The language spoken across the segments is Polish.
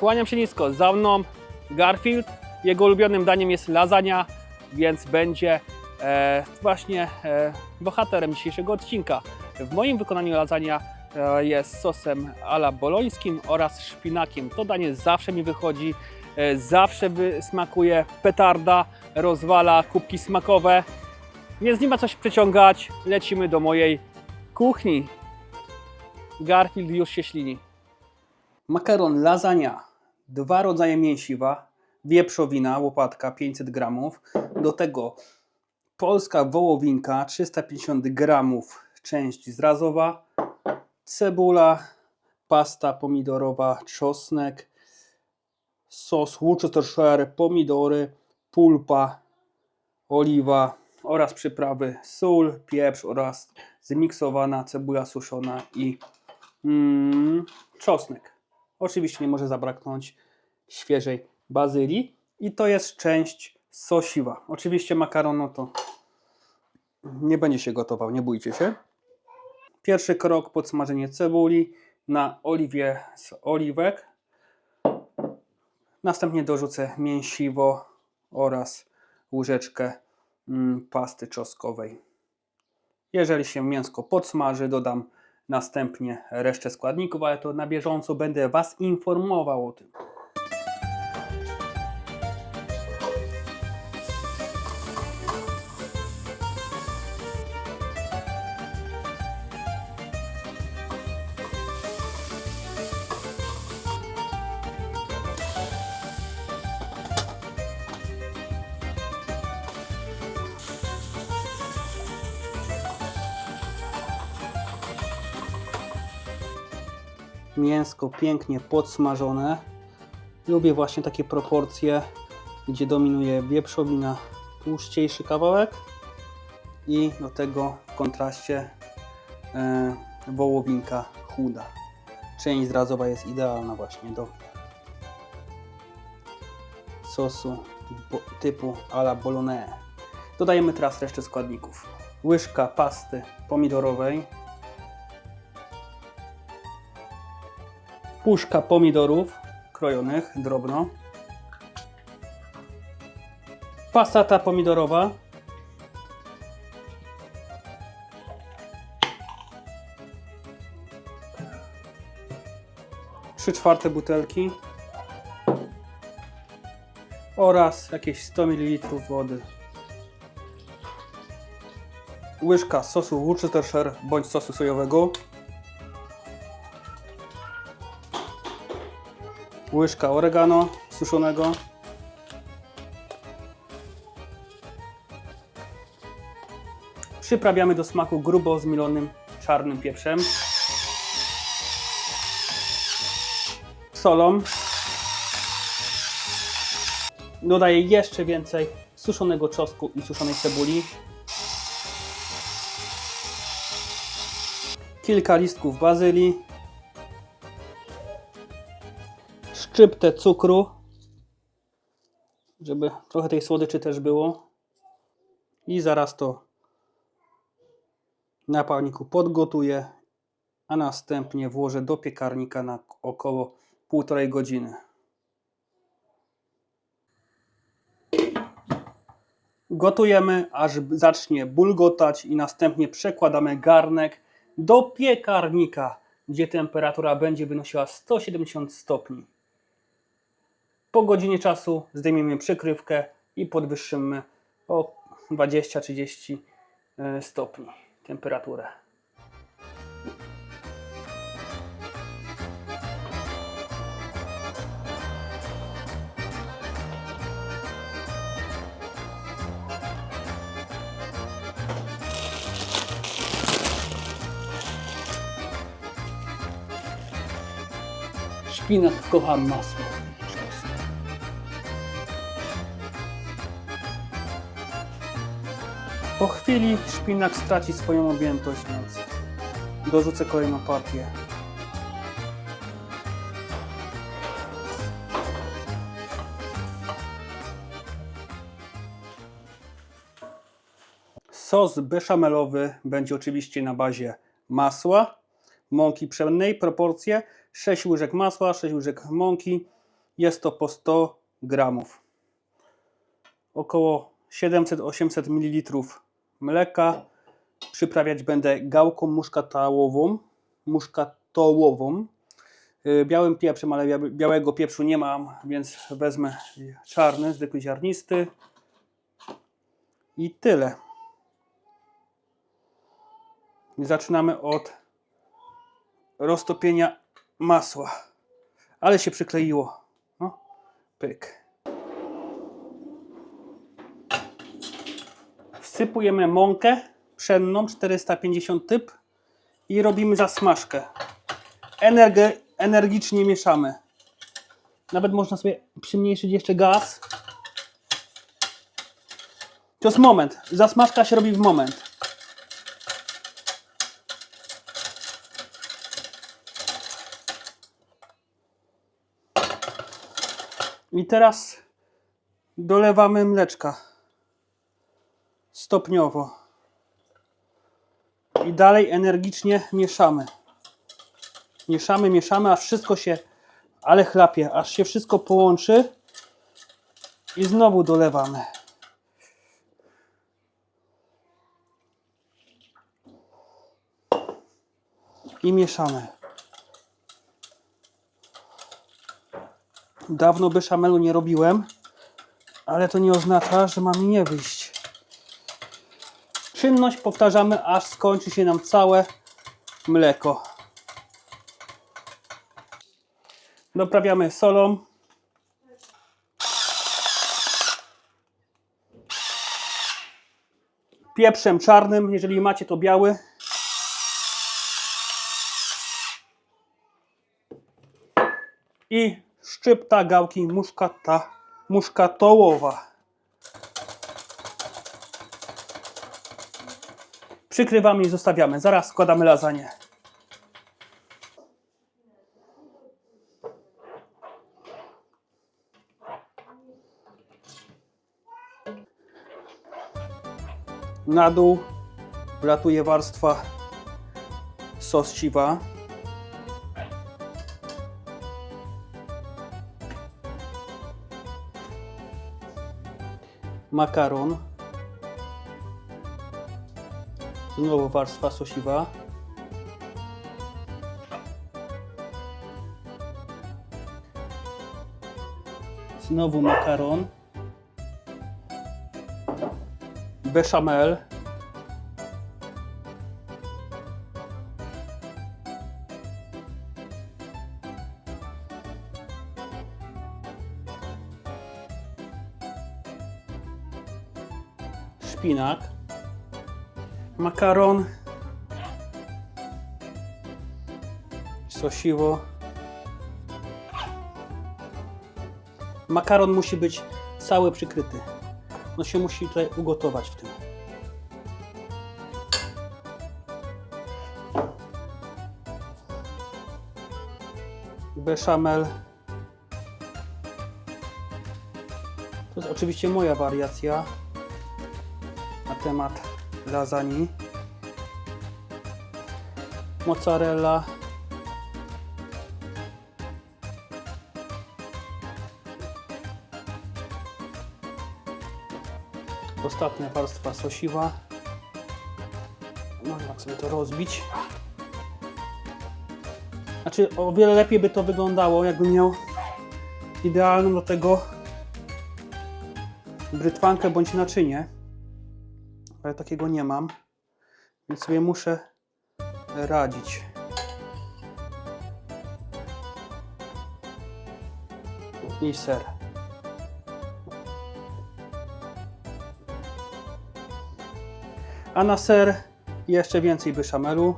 Kłaniam się nisko, za mną Garfield. Jego ulubionym daniem jest lasagna, więc będzie e, właśnie e, bohaterem dzisiejszego odcinka. W moim wykonaniu lasagna e, jest sosem ala bolońskim oraz szpinakiem. To danie zawsze mi wychodzi, e, zawsze smakuje petarda, rozwala kubki smakowe, więc nie ma coś przeciągać. Lecimy do mojej kuchni. Garfield już się ślini. Makaron lasagna, dwa rodzaje mięsiwa, wieprzowina, łopatka 500 gramów, do tego polska wołowinka 350 gramów, część zrazowa, cebula, pasta pomidorowa, czosnek, sos Worcestershire, pomidory, pulpa, oliwa oraz przyprawy sól, pieprz oraz zmiksowana cebula suszona i mm, czosnek. Oczywiście nie może zabraknąć świeżej bazylii i to jest część sosiwa. Oczywiście makaron no to nie będzie się gotował, nie bójcie się. Pierwszy krok podsmażenie cebuli na oliwie z oliwek. Następnie dorzucę mięsiwo oraz łyżeczkę mm, pasty czosnkowej. Jeżeli się mięsko podsmaży, dodam następnie resztę składników, ale to na bieżąco będę Was informował o tym. Mięsko pięknie podsmażone. Lubię właśnie takie proporcje, gdzie dominuje wieprzowina, tłuszczejszy kawałek i do tego w kontraście e, wołowinka chuda. Część zrazowa jest idealna właśnie do sosu typu alla bolognese. Dodajemy teraz resztę składników. Łyżka pasty pomidorowej, puszka pomidorów krojonych drobno, pasata pomidorowa, trzy czwarte butelki oraz jakieś 100 ml wody. Łyżka sosu Worcestershire bądź sosu sojowego. Łyżka oregano suszonego, przyprawiamy do smaku grubo zmielonym czarnym pieprzem, solą, dodaję jeszcze więcej suszonego czosnku i suszonej cebuli, kilka listków bazylii, szczyptę cukru, żeby trochę tej słodyczy też było. I zaraz to na palniku podgotuję, a następnie włożę do piekarnika na około półtorej godziny. Gotujemy, aż zacznie bulgotać i następnie przekładamy garnek do piekarnika, gdzie temperatura będzie wynosiła 170 stopni. Po godzinie czasu zdejmiemy przykrywkę i podwyższymy o 20-30 e, stopni temperaturę. Szpinak kocham masło. Chwili szpinak straci swoją objętość, więc dorzucę kolejną partię. Sos beszamelowy będzie oczywiście na bazie masła, mąki pszennej, proporcje 6 łyżek masła, 6 łyżek mąki, Jest to po 100 gramów. Około 700-800 ml mleka. Przyprawiać będę gałką muszkatołową. Muszkatołową. Y, Białym pieprzem, ale bia- białego pieprzu nie mam, więc wezmę czarny, zwykły ziarnisty. I tyle. Zaczynamy od roztopienia masła. Ale się przykleiło. No, pyk. Wsypujemy mąkę pszenną 450 typ i robimy zasmażkę. Energe, energicznie mieszamy. Nawet można sobie przymniejszyć jeszcze gaz. To jest moment. Zasmażka się robi w moment. I teraz dolewamy mleczka stopniowo. I dalej energicznie mieszamy. Mieszamy, mieszamy, aż wszystko się, ale chlapie, aż się wszystko połączy. I znowu dolewamy. I mieszamy. Dawno beszamelu nie robiłem, ale to nie oznacza, że ma mi nie wyjść. Czynność powtarzamy, aż skończy się nam całe mleko. Doprawiamy solą. Pieprzem czarnym, jeżeli macie to biały. I szczypta gałki muszkata, muszkatołowa. Przykrywamy i zostawiamy. Zaraz składamy lasagne. Na dół wlatuje warstwa sosciwa. Makaron. Znowu warstwa sosiwa. Znowu makaron. Bechamel. Szpinak makaron, sosiwo. Makaron musi być cały przykryty. No się musi tutaj ugotować w tym. Beszamel. To jest oczywiście moja wariacja na temat lasagne, mozzarella, ostatnia warstwa sosiwa. Można tak sobie to rozbić. Znaczy, o wiele lepiej by to wyglądało, jakbym miał idealną do tego brytwankę bądź naczynie ale takiego nie mam, więc sobie muszę radzić. I ser. A na ser jeszcze więcej beszamelu.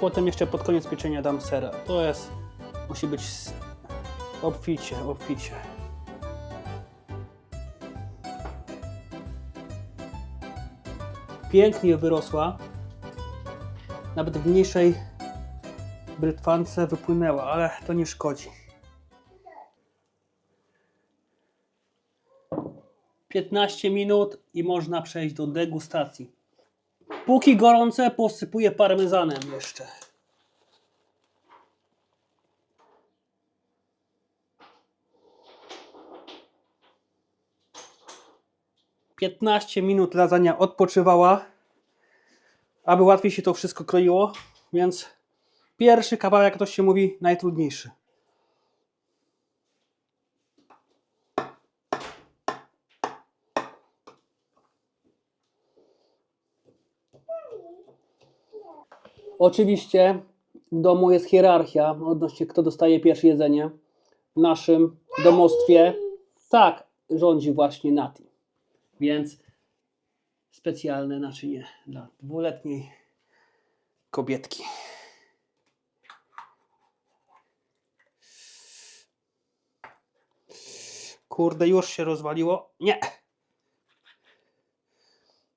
Potem jeszcze pod koniec pieczenia dam sera. To jest, musi być obficie, obficie. Pięknie wyrosła. Nawet w mniejszej brytwance wypłynęła, ale to nie szkodzi. 15 minut i można przejść do degustacji. Póki gorące, posypuję parmezanem jeszcze. 15 minut lasagna odpoczywała, aby łatwiej się to wszystko kroiło, więc pierwszy kawałek, jak to się mówi, najtrudniejszy. Oczywiście w domu jest hierarchia odnośnie kto dostaje pierwsze jedzenie. W naszym domostwie tak rządzi właśnie Nati. Więc specjalne naczynie dla dwuletniej kobietki. Kurde, już się rozwaliło. Nie.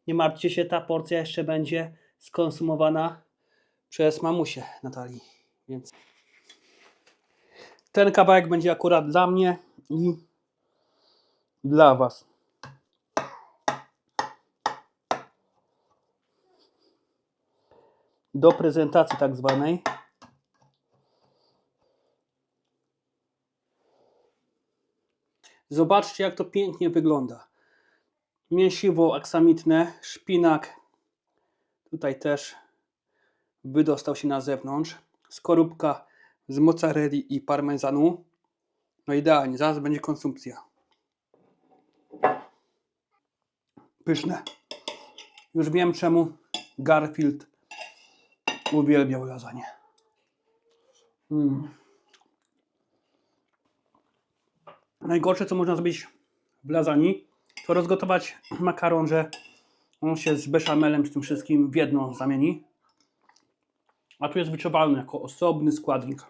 Nie martwcie się, ta porcja jeszcze będzie skonsumowana przez mamusię Natalii. Więc ten kawałek będzie akurat dla mnie i dla Was. Do prezentacji tak zwanej. Zobaczcie, jak to pięknie wygląda. Mięsiwo aksamitne, szpinak. Tutaj też wydostał się na zewnątrz. Skorupka z mozzarelli i parmezanu. No idealnie, zaraz będzie konsumpcja. Pyszne. Już wiem czemu Garfield uwielbiał lasagne. Mm. Najgorsze co można zrobić w lasagni to rozgotować makaron, że on się z beszamelem, z tym wszystkim w jedno zamieni. A tu jest wyczuwalny jako osobny składnik.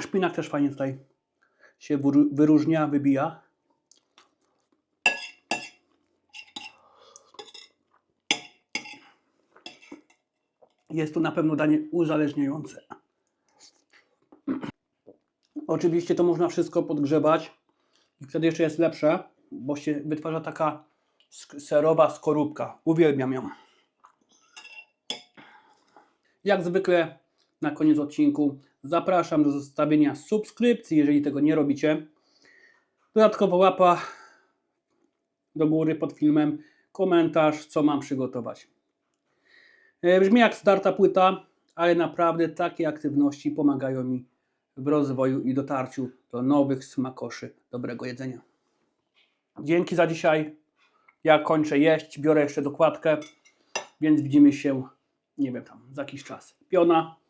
Szpinak też fajnie tutaj się wyróżnia, wybija. Jest to na pewno danie uzależniające. Oczywiście to można wszystko podgrzebać i wtedy jeszcze jest lepsze, bo się wytwarza taka serowa skorupka. Uwielbiam ją. Jak zwykle na koniec odcinku zapraszam do zostawienia subskrypcji, jeżeli tego nie robicie. Dodatkowo łapa do góry pod filmem, komentarz, co mam przygotować. E, Brzmi jak starta płyta, ale naprawdę takie aktywności pomagają mi w rozwoju i dotarciu do nowych smakoszy dobrego jedzenia. Dzięki za dzisiaj. Ja kończę jeść, biorę jeszcze dokładkę, więc widzimy się, nie wiem, tam za jakiś czas. Piona.